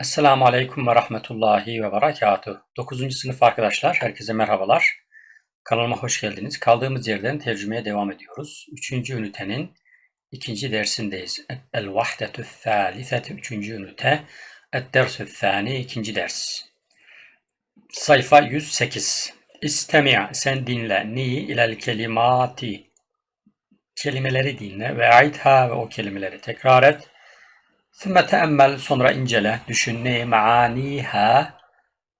Esselamu Aleyküm ve Rahmetullahi ve Berekatuh. 9. sınıf arkadaşlar, herkese merhabalar. Kanalıma hoş geldiniz. Kaldığımız yerden tercümeye devam ediyoruz. 3. ünitenin ikinci dersindeyiz. El-Vahdetü Thâlifetü 3. ünite. Et-Dersü Thâni ikinci ders. Sayfa 108. İstemi' sen dinle. Ni ilel kelimati. Kelimeleri dinle ve aitha ve o kelimeleri tekrar et. Sümme teemmel sonra incele, düşün ne maaniha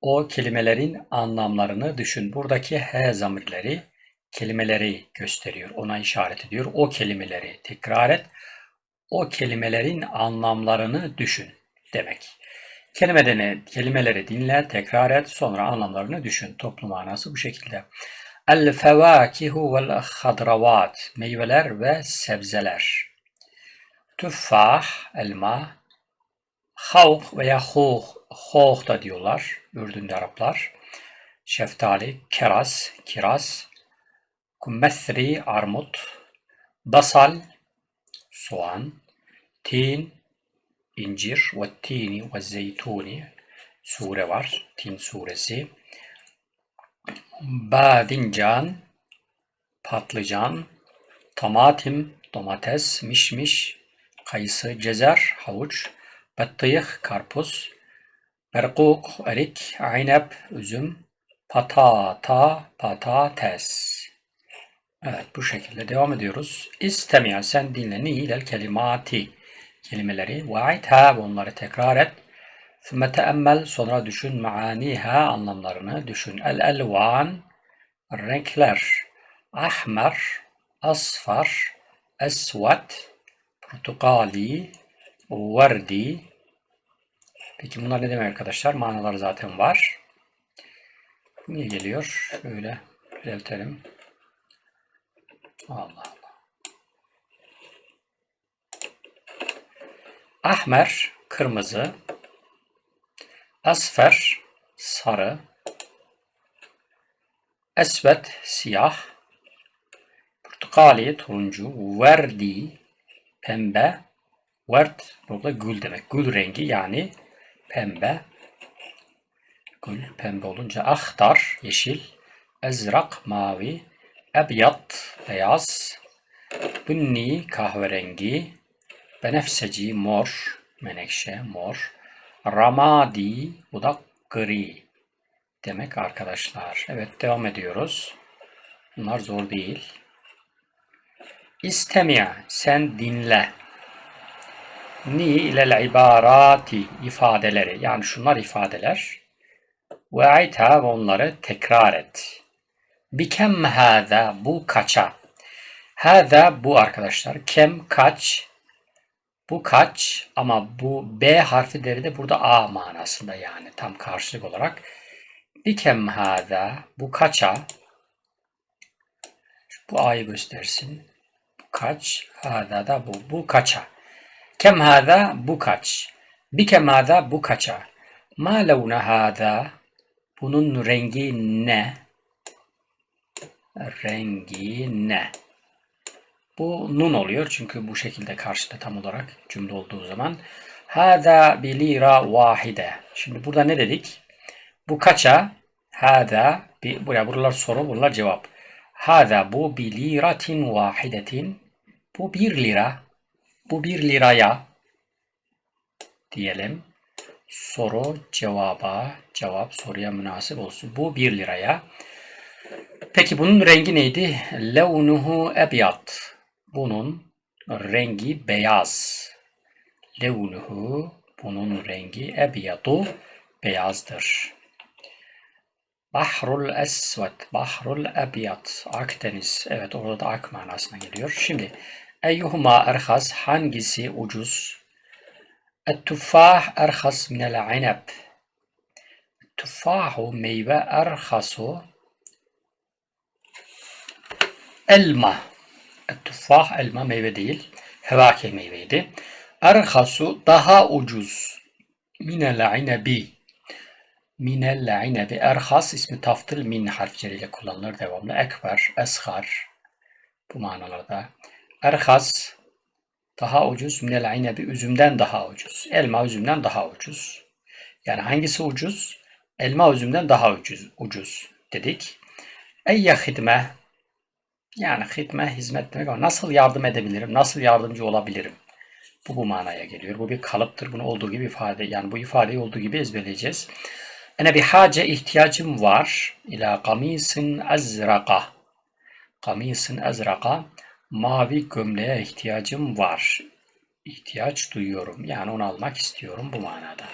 o kelimelerin anlamlarını düşün. Buradaki he zamirleri kelimeleri gösteriyor, ona işaret ediyor. O kelimeleri tekrar et. O kelimelerin anlamlarını düşün demek. Kelimeden kelimeleri dinle, tekrar et, sonra anlamlarını düşün. Toplu manası bu şekilde. El fevakihu vel hadravat meyveler ve sebzeler. Tüffah, elma, havk veya hoh, hoh da diyorlar Ürdün'de Araplar. Şeftali, keras, kiraz, kummethri, armut, basal, soğan, tin, incir, ve tini ve zeytuni, sure var, tin suresi, badincan, patlıcan, tamatim, domates, mişmiş, kayısı, cezer, havuç, battıyık, karpuz, berkuk, erik, aynep, üzüm, patata, patates. Evet bu şekilde devam ediyoruz. İstemiyen sen dinle nihilel kelimati kelimeleri ve aitha onları tekrar et. Sümme teemmel sonra düşün maaniha anlamlarını düşün. El elvan renkler ahmer, asfar, esvat, portakali, verdi. Peki bunlar ne demek arkadaşlar? Manalar zaten var. Niye geliyor? Şöyle düzeltelim. Allah Allah. Ahmer, kırmızı. Asfer, sarı. Esvet, siyah. Portakali, turuncu. Verdi, pembe. Verd burada gül demek. Gül rengi yani pembe. Gül pembe olunca ahtar yeşil. Ezrak mavi. Ebyat beyaz. Bunni kahverengi. Benefseci mor. Menekşe mor. Ramadi bu da gri demek arkadaşlar. Evet devam ediyoruz. Bunlar zor değil. İstemiya sen dinle ni ilel ibarati ifadeleri yani şunlar ifadeler ve ayta onları tekrar et. Bikem hâzâ bu kaça. Hâzâ bu arkadaşlar. Kem kaç. Bu kaç ama bu B harfi de burada A manasında yani tam karşılık olarak. Bikem hâzâ bu kaça. Bu A'yı göstersin. Kaç. Hâzâ da bu. Bu kaça. Kem hâzâ bu kaç. Bikem hâzâ bu kaça. Ma levne hâzâ bunun rengi ne? Rengi ne? Bu nun oluyor çünkü bu şekilde karşıda tam olarak cümle olduğu zaman. Hâzâ bi lira vahide. Şimdi burada ne dedik? Bu kaça? Hâzâ buraya buralar soru, buralar cevap. Hâzâ bu bi liratin vahidetin. Bu bir lira. Bu bir liraya diyelim. Soru cevaba, cevap soruya münasip olsun. Bu bir liraya. Peki bunun rengi neydi? Levnuhu ebyat. Bunun rengi beyaz. Levnuhu bunun rengi ebyadu beyazdır. Bahrul Esvet, Bahrul Ebyat, Akdeniz. Evet orada da ak manasına geliyor. Şimdi Eyyuhuma erhas hangisi ucuz? Et-tuffah erhas minel ineb. Tuffahu meyve erhasu elma. Et-tuffah elma meyve değil. Hevake meyveydi. Erhasu daha ucuz. Minel inebi. Minel inebi. Erhas ismi taftil min harfleriyle kullanılır devamlı. Ekber, eshar bu manalarda. Erhas daha ucuz. Minel inebi üzümden daha ucuz. Elma üzümden daha ucuz. Yani hangisi ucuz? Elma üzümden daha ucuz, ucuz dedik. Eyye hidme yani hidme hizmet demek ama nasıl yardım edebilirim? Nasıl yardımcı olabilirim? Bu bu manaya geliyor. Bu bir kalıptır. Bunu olduğu gibi ifade yani bu ifadeyi olduğu gibi ezberleyeceğiz. Ene bir hace ihtiyacım var. İla kamisin azraka. Kamisin azraka. Mavi gömleğe ihtiyacım var. İhtiyaç duyuyorum. Yani onu almak istiyorum bu manada.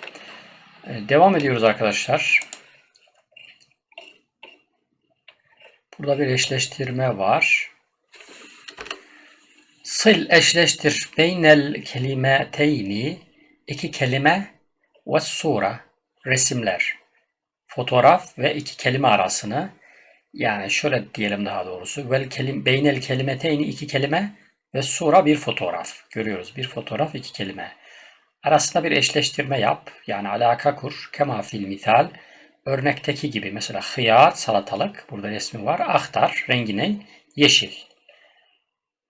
Ee, devam ediyoruz arkadaşlar. Burada bir eşleştirme var. Sil eşleştir beynel kelimeteyni iki kelime ve sura resimler fotoğraf ve iki kelime arasını yani şöyle diyelim daha doğrusu. Vel kelim beynel kelimeteyni iki kelime ve sura bir fotoğraf. Görüyoruz bir fotoğraf iki kelime. Arasında bir eşleştirme yap. Yani alaka kur. Kema fil misal. Örnekteki gibi mesela hıyar salatalık. Burada resmi var. Ahtar rengi ne? Yeşil.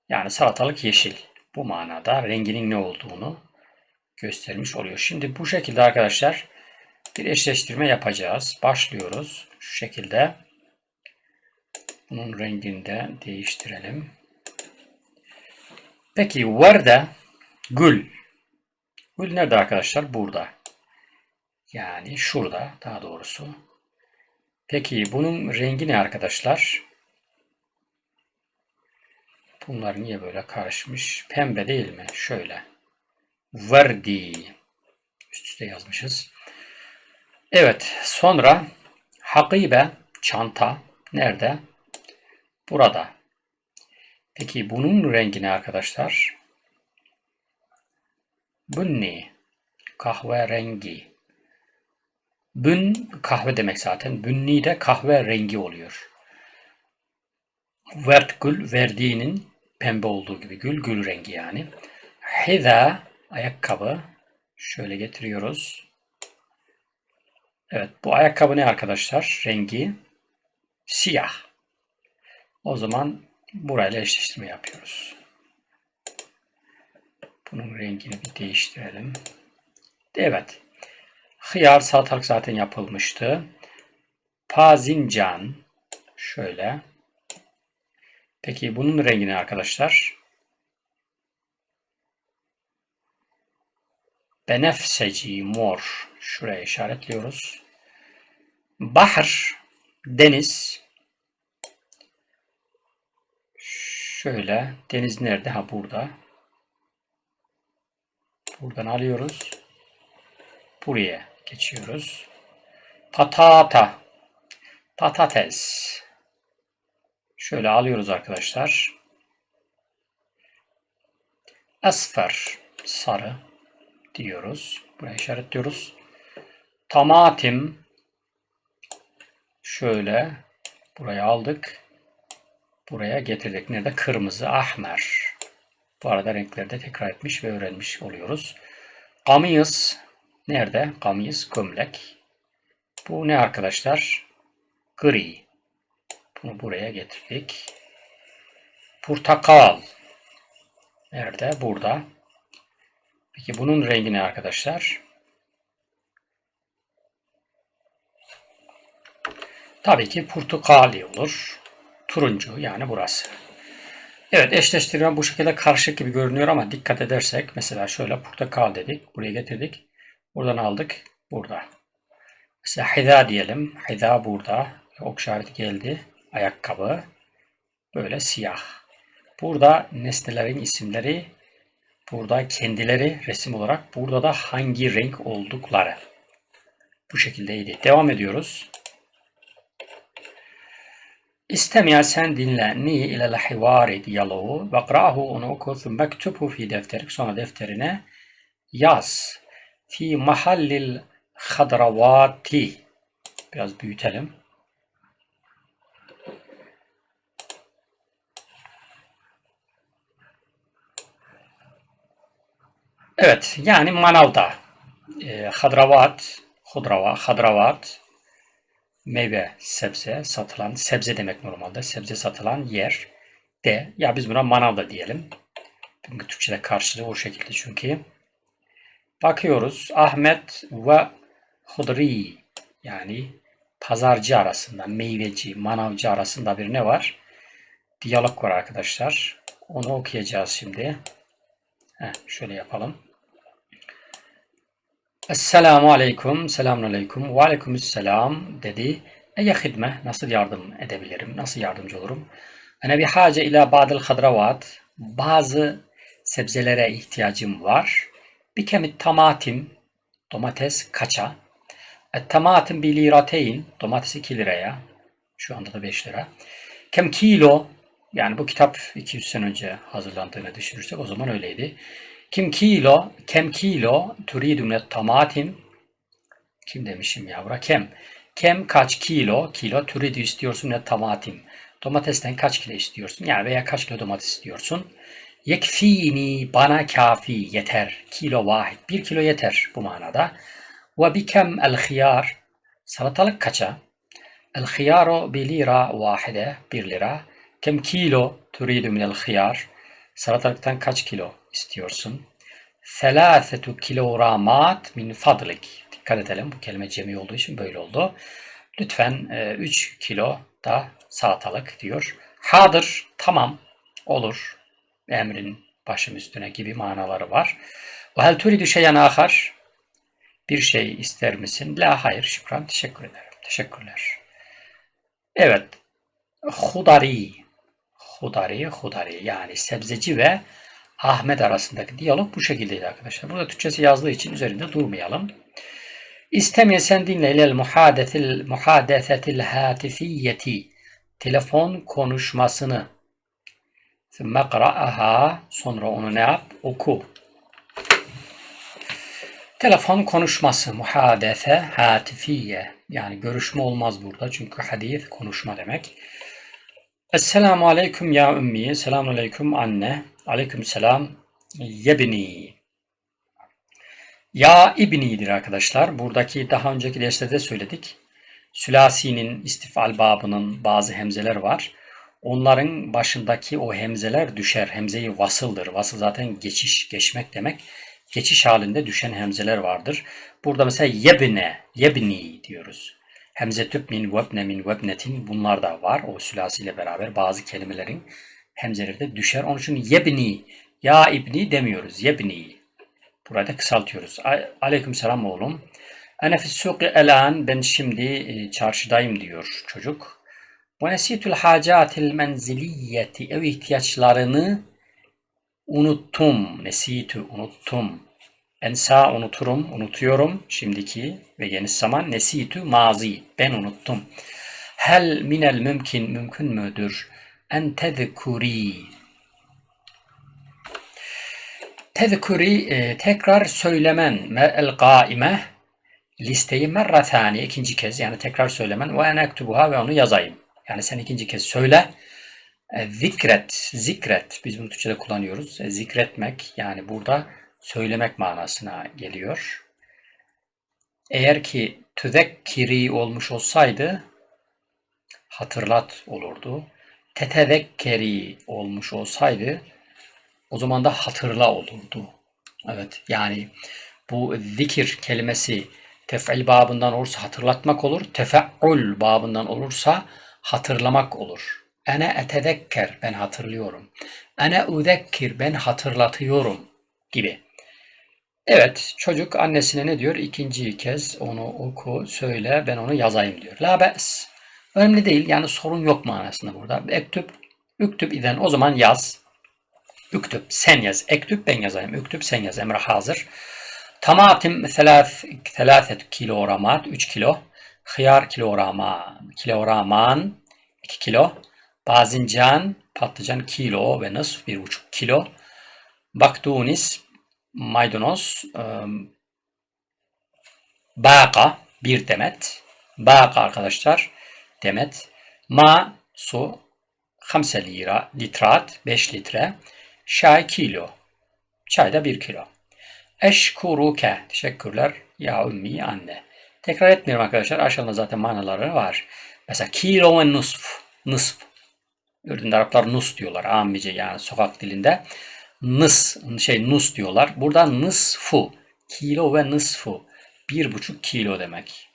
Yani salatalık yeşil. Bu manada renginin ne olduğunu göstermiş oluyor. Şimdi bu şekilde arkadaşlar bir eşleştirme yapacağız. Başlıyoruz. Şu şekilde bunun rengini de değiştirelim. Peki verde gül. Gül nerede arkadaşlar? Burada. Yani şurada daha doğrusu. Peki bunun rengi ne arkadaşlar? Bunlar niye böyle karışmış? Pembe değil mi? Şöyle. Verdi. Üst üste yazmışız. Evet. Sonra hakibe çanta nerede? Burada. Peki bunun rengi ne arkadaşlar? Bunni. Kahve rengi. Bün kahve demek zaten. Bünni de kahve rengi oluyor. Vertgül verdiğinin pembe olduğu gibi gül gül rengi yani. Heda ayakkabı şöyle getiriyoruz. Evet bu ayakkabı ne arkadaşlar? Rengi siyah. O zaman burayla eşleştirme yapıyoruz. Bunun rengini bir değiştirelim. Evet. Hıyar salatalık zaten yapılmıştı. Pazincan şöyle Peki bunun rengi ne arkadaşlar? Benefseci mor. Şuraya işaretliyoruz. Bahr deniz. Şöyle deniz nerede? Ha burada. Buradan alıyoruz. Buraya geçiyoruz. Patata. Patates. Şöyle alıyoruz arkadaşlar. Asfer sarı diyoruz. Buraya işaretliyoruz. Tamatim şöyle buraya aldık. Buraya getirdik. Nerede? Kırmızı, ahmer. Bu arada renkleri de tekrar etmiş ve öğrenmiş oluyoruz. Kamis nerede? Kamis, gömlek. Bu ne arkadaşlar? Gri. Bunu buraya getirdik. Portakal. Nerede? Burada. Peki bunun rengi ne arkadaşlar? Tabii ki portakali olur. Turuncu yani burası. Evet eşleştirme bu şekilde karışık gibi görünüyor ama dikkat edersek mesela şöyle portakal dedik. Buraya getirdik. Buradan aldık. Burada. Mesela hida diyelim. Hida burada. Ok işareti geldi ayakkabı. Böyle siyah. Burada nesnelerin isimleri, burada kendileri resim olarak, burada da hangi renk oldukları. Bu şekildeydi. Devam ediyoruz. İstemiya sen dinle ni ile hivari diyaloğu ve qra'hu onu oku thumma mektubhu fi defterik sonra defterine yaz. Fi mahallil hadravati biraz büyütelim. Evet, yani manavda e, hadravat, hudrava, hadravat, meyve, sebze satılan, sebze demek normalde, sebze satılan yer de, ya biz buna manavda diyelim. Çünkü Türkçe'de karşılığı o şekilde çünkü. Bakıyoruz, Ahmet ve hudri yani pazarcı arasında, meyveci, manavcı arasında bir ne var? Diyalog var arkadaşlar. Onu okuyacağız şimdi. Heh, şöyle yapalım. Esselamu aleyküm, selamun aleyküm, ve aleykümüsselam dedi. Eye hidme, nasıl yardım edebilirim, nasıl yardımcı olurum? Ene bir hace ila ba'dil hadravat, bazı sebzelere ihtiyacım var. Bir kemit tamatim, domates kaça? Et tamatim bir lirateyn, domates 2 liraya. Şu anda da 5 lira. Kem kilo, yani bu kitap 200 sene önce hazırlandığını düşünürsek o zaman öyleydi. Kim kilo, kem kilo turidu minet tamatim. Kim demişim yavra? Kem. Kem kaç kilo, kilo turidu istiyorsun minet tamatim. Domatesten kaç kilo istiyorsun? Yani veya kaç kilo domates istiyorsun? Yekfini bana kafi yeter. Kilo vahid. Bir kilo yeter bu manada. Ve bikem el khiyar. Salatalık kaça? El khiyaru bir lira vahide. Bir lira. Kem kilo turidu minel khiyar. Salatalıktan kaç kilo istiyorsun? Selâsetu kilogramat min fadlik. Dikkat edelim bu kelime cemi olduğu için böyle oldu. Lütfen 3 e, kilo da salatalık diyor. Hadır tamam olur. Emrin başım üstüne gibi manaları var. Ve hel turidu şeyen ahar. Bir şey ister misin? La hayır şükran teşekkür ederim. Teşekkürler. Evet. Hudari. Hudari, Hudari yani sebzeci ve Ahmet arasındaki diyalog bu şekildeydi arkadaşlar. Burada Türkçesi yazdığı için üzerinde durmayalım. İstemiyesen dinle ilel muhadetil muhadesetil hatifiyeti telefon konuşmasını mekra'aha sonra onu ne yap? Oku. Telefon konuşması, muhadese, hatifiye. Yani görüşme olmaz burada çünkü hadis konuşma demek. Esselamu aleyküm ya ümmi. Selamun aleyküm anne. Aleyküm selam. Yebni. Ya ibnidir arkadaşlar. Buradaki daha önceki derslerde söyledik. Sülasinin istifal babının bazı hemzeler var. Onların başındaki o hemzeler düşer. Hemzeyi vasıldır. Vasıl zaten geçiş, geçmek demek. Geçiş halinde düşen hemzeler vardır. Burada mesela yebne, yebni diyoruz. Hemzetüb min vebne min vebnetin bunlar da var. O sülasiyle beraber bazı kelimelerin hemzeleri de düşer. Onun için yebni, ya ibni demiyoruz. Yebni. Burada kısaltıyoruz. Aleyküm selam oğlum. Ene fissuki elan ben şimdi e, çarşıdayım diyor çocuk. Ve nesitül hacatil menziliyeti ev ihtiyaçlarını unuttum. Nesitu unuttum. Ensa unuturum, unutuyorum şimdiki ve yeni zaman. Nesitu mazi ben unuttum. Hel minel mümkün mümkün müdür? En tezkuri Tezkuri e, tekrar söylemen el gaime listeyi merra thani ikinci kez yani tekrar söylemen ve en ektubuha ve onu yazayım. Yani sen ikinci kez söyle. E, zikret, zikret biz bunu Türkçe'de kullanıyoruz. E, zikretmek yani burada söylemek manasına geliyor. Eğer ki tüzekkiri olmuş olsaydı hatırlat olurdu. Tetezekkeri olmuş olsaydı o zaman da hatırla olurdu. Evet yani bu zikir kelimesi tef'il babından olursa hatırlatmak olur. Tefe'ul babından olursa hatırlamak olur. Ene etezekker ben hatırlıyorum. Ene uzekkir ben hatırlatıyorum gibi. Evet çocuk annesine ne diyor? İkinci kez onu oku, söyle, ben onu yazayım diyor. La be's. Önemli değil yani sorun yok manasında burada. Ektüp, üktüp iden o zaman yaz. Üktüp sen yaz. Ektüp ben yazayım. Üktüp sen yaz. Emre hazır. Tamatim telaset kilogramat 3 kilo. Hıyar kilograma, kilograman 2 kilo. Bazincan patlıcan kilo ve nasf 1,5 kilo. Baktunis maydanoz, baka bir demet. Baka arkadaşlar demet. Ma su 5 lira litrat 5 litre. Çay kilo. Çay da 1 kilo. Eşkuruke. Teşekkürler ya ümmi anne. Tekrar etmiyorum arkadaşlar. Aşağıda zaten manaları var. Mesela kilo ve nusf. Nusf. Ürdün'de Araplar nus diyorlar. Amice yani sokak dilinde nıs şey nus diyorlar. Burada nısfu kilo ve nısfu bir buçuk kilo demek.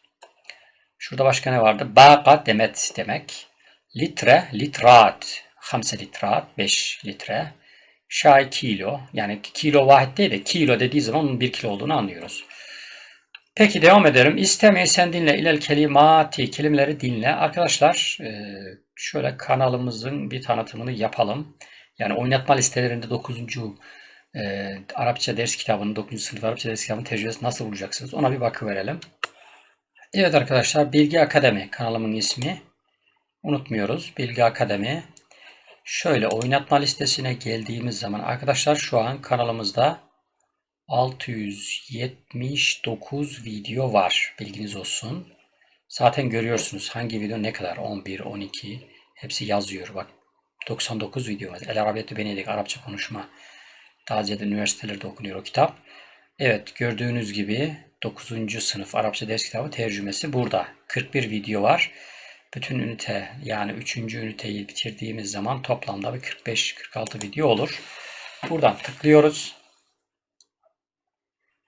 Şurada başka ne vardı? Baqa demet demek. Litre, litrat. Hamse litrat, 5 litre. Şay kilo. Yani kilo vahit değil de kilo dediği zaman onun bir kilo olduğunu anlıyoruz. Peki devam edelim. İstemeyi sen dinle. İlel kelimati. Kelimeleri dinle. Arkadaşlar e, şöyle kanalımızın bir tanıtımını yapalım. Yani oynatma listelerinde 9. E, Arapça ders kitabının 9. sınıf Arapça ders kitabının tecrübesi nasıl bulacaksınız? Ona bir bakıverelim. Evet arkadaşlar Bilgi Akademi kanalımın ismi. Unutmuyoruz. Bilgi Akademi. Şöyle oynatma listesine geldiğimiz zaman arkadaşlar şu an kanalımızda 679 video var. Bilginiz olsun. Zaten görüyorsunuz hangi video ne kadar. 11, 12 hepsi yazıyor. Bak 99 video var. El Arabiyetü Benedik Arapça konuşma. Daha ziyade üniversitelerde okunuyor o kitap. Evet gördüğünüz gibi 9. sınıf Arapça ders kitabı tercümesi burada. 41 video var. Bütün ünite yani 3. üniteyi bitirdiğimiz zaman toplamda bir 45-46 video olur. Buradan tıklıyoruz.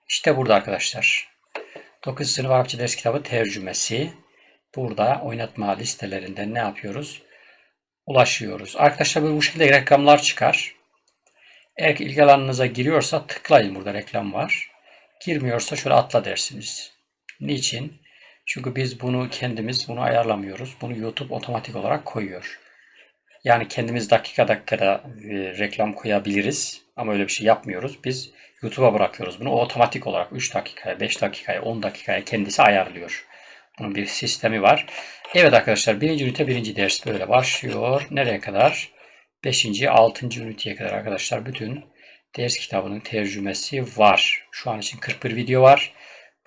İşte burada arkadaşlar. 9 sınıf Arapça ders kitabı tercümesi. Burada oynatma listelerinde ne yapıyoruz? Ulaşıyoruz. Arkadaşlar bu şekilde reklamlar çıkar. Eğer ilgi alanınıza giriyorsa tıklayın burada reklam var. Girmiyorsa şöyle atla dersiniz. Niçin? Çünkü biz bunu kendimiz bunu ayarlamıyoruz. Bunu YouTube otomatik olarak koyuyor. Yani kendimiz dakika dakikada e, reklam koyabiliriz ama öyle bir şey yapmıyoruz. Biz YouTube'a bırakıyoruz bunu. O otomatik olarak 3 dakikaya, 5 dakikaya, 10 dakikaya kendisi ayarlıyor. Bir sistemi var. Evet arkadaşlar birinci ünite birinci ders böyle başlıyor. Nereye kadar? 5. 6. üniteye kadar arkadaşlar bütün ders kitabının tercümesi var. Şu an için 41 video var.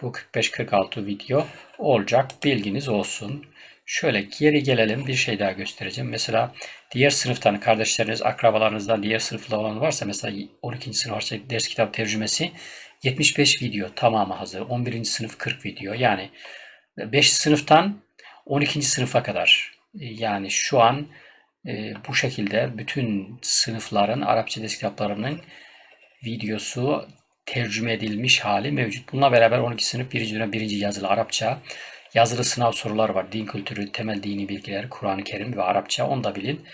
Bu 45-46 video olacak. Bilginiz olsun. Şöyle geri gelelim. Bir şey daha göstereceğim. Mesela diğer sınıftan kardeşleriniz, akrabalarınızdan diğer sınıfta olan varsa mesela 12. sınıf varsa ders kitap tercümesi 75 video tamamı hazır. 11. sınıf 40 video. Yani 5 sınıftan 12. sınıfa kadar. Yani şu an e, bu şekilde bütün sınıfların Arapça ders kitaplarının videosu tercüme edilmiş hali mevcut. Bununla beraber 12 sınıf 1. dönem 1. yazılı Arapça yazılı sınav sorular var. Din kültürü, temel dini bilgiler, Kur'an-ı Kerim ve Arapça onu da bilin.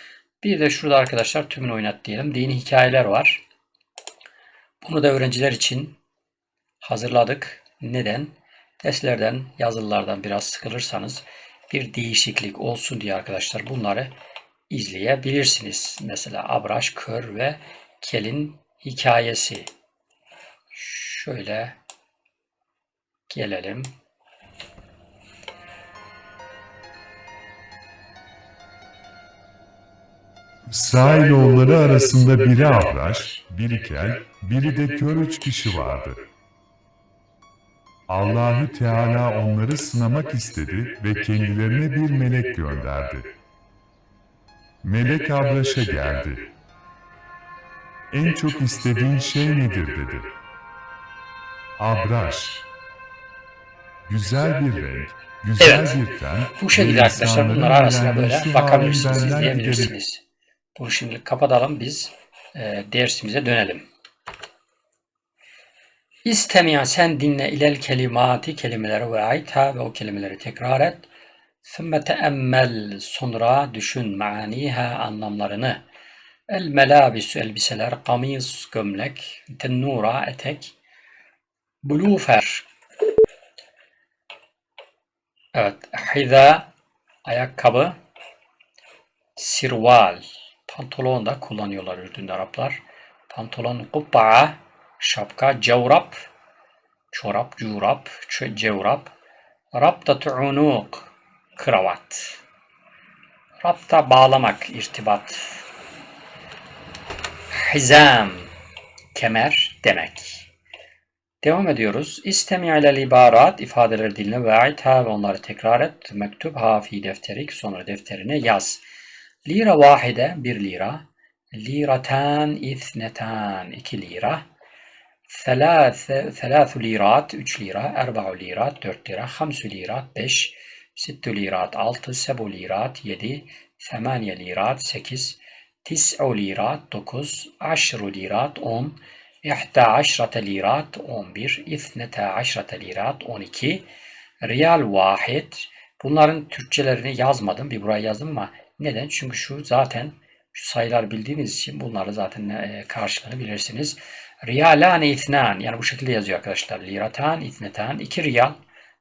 Bir de şurada arkadaşlar tümünü oynat diyelim. Dini hikayeler var. Bunu da öğrenciler için hazırladık. Neden? Derslerden, yazılılardan biraz sıkılırsanız bir değişiklik olsun diye arkadaşlar bunları izleyebilirsiniz. Mesela Abraş, Kör ve Kel'in hikayesi. Şöyle gelelim. İsrailoğulları arasında biri Abraş, biri Kel, biri de kör üç kişi vardı. Allahü Teala onları sınamak istedi ve kendilerine bir melek gönderdi. Melek Abraş'a geldi. En çok istediğin şey nedir dedi. Abraş, güzel bir renk, güzel Evet. bir ten, Bu şekilde arkadaşlar bunlar arasına böyle bakabilirsiniz, izleyebilirsiniz. Bunu şimdi kapatalım biz e, dersimize dönelim. İstemiya sen dinle ilel kelimati kelimeleri ve ayta ve o kelimeleri tekrar et. Sümme teemmel sonra düşün maaniha anlamlarını. El melabisü elbiseler, kamis gömlek, tennura etek, bulufer Evet, hiza ayakkabı, sirval pantolon da kullanıyorlar Ürdün'de Araplar. Pantolon kubba, şapka, cevrap, çorap, curap, cevrap, raptatu unuk, kravat. Rapta bağlamak, irtibat. Hizam, kemer demek. Devam ediyoruz. İstemi ilel ibarat ifadeleri dinle ve ayta ve onları tekrar et. Mektub ha fi defterik sonra defterine yaz. Lira vahide bir lira. Liratan ithnetan iki lira. Thelâthu lirat üç lira. Erba'u lirat dört lira. Hamsu lirat beş. Sittü lirat altı. Sebu lirat yedi. Semaniye lirat sekiz. Tis'u lirat dokuz. Aşru lirat on. İhda aşrate lirat 11. İthnete aşrate lirat 12. Riyal vahid. Bunların Türkçelerini yazmadım. Bir buraya yazdım ama neden? Çünkü şu zaten şu sayılar bildiğiniz için bunları zaten e, karşılığını bilirsiniz. Riyalani ithnan yani bu şekilde yazıyor arkadaşlar. Liratan ithnetan 2 riyal.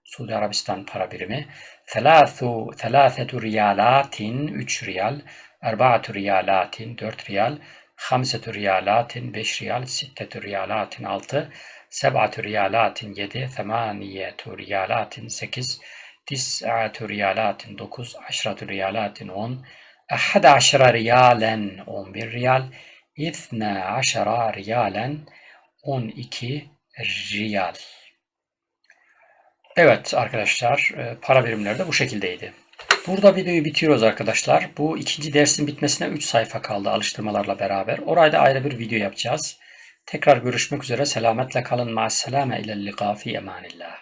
Suudi Arabistan para birimi. Thelâthu, thelâthetu riyalatin 3 riyal. Erba'atu riyalatin 4 riyal. Hamsetu riyalatin 5 riyal. Sittetu riyalatin 6. Seb'atu riyalatin 7. Themaniyetu riyalatin 8. Tis'atu riyalatin 9. Aşratu riyalatin 10. Ahada aşra riyalen 11 riyal. İthna aşra riyalen 12 riyal. Evet arkadaşlar e, para birimleri de bu şekildeydi. Burada videoyu bitiriyoruz arkadaşlar. Bu ikinci dersin bitmesine 3 sayfa kaldı alıştırmalarla beraber. Orayda ayrı bir video yapacağız. Tekrar görüşmek üzere. Selametle kalın. Ma'as selame ilel liqa emanillah.